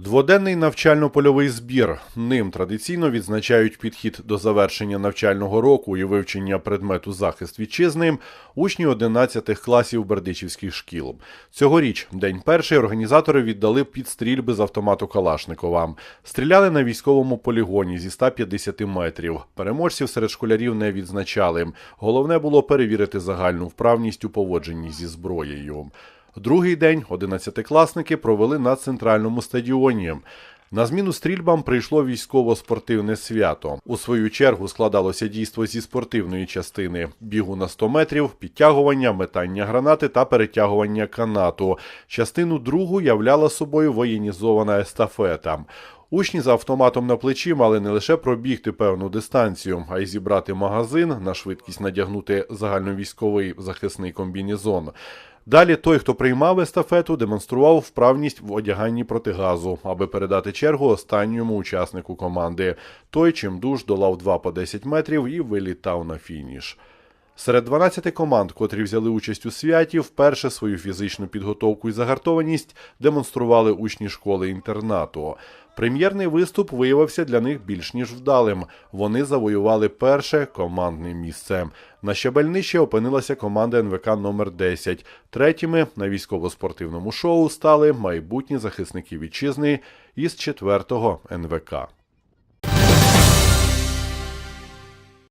Дводенний навчально-польовий збір. Ним традиційно відзначають підхід до завершення навчального року і вивчення предмету захист вітчизни учні 11 класів бердичівських шкіл. Цьогоріч, день перший, організатори віддали під стрільби з автомату Калашникова. Стріляли на військовому полігоні зі 150 метрів. Переможців серед школярів не відзначали. Головне було перевірити загальну вправність у поводженні зі зброєю. Другий день одинадцятикласники провели на центральному стадіоні. На зміну стрільбам прийшло військово-спортивне свято. У свою чергу складалося дійство зі спортивної частини: бігу на 100 метрів, підтягування, метання гранати та перетягування канату. Частину другу являла собою воєнізована естафета. Учні за автоматом на плечі мали не лише пробігти певну дистанцію, а й зібрати магазин, на швидкість надягнути загальновійськовий захисний комбінезон. Далі той, хто приймав естафету, демонстрував вправність в одяганні протигазу, аби передати чергу останньому учаснику команди. Той чим дуж долав 2 по 10 метрів і вилітав на фініш. Серед 12 команд, котрі взяли участь у святі, вперше свою фізичну підготовку і загартованість демонстрували учні школи-інтернату. Прем'єрний виступ виявився для них більш ніж вдалим. Вони завоювали перше командне місце. На щабель опинилася команда НВК номер 10 Третіми на військово-спортивному шоу стали майбутні захисники вітчизни із 4-го НВК.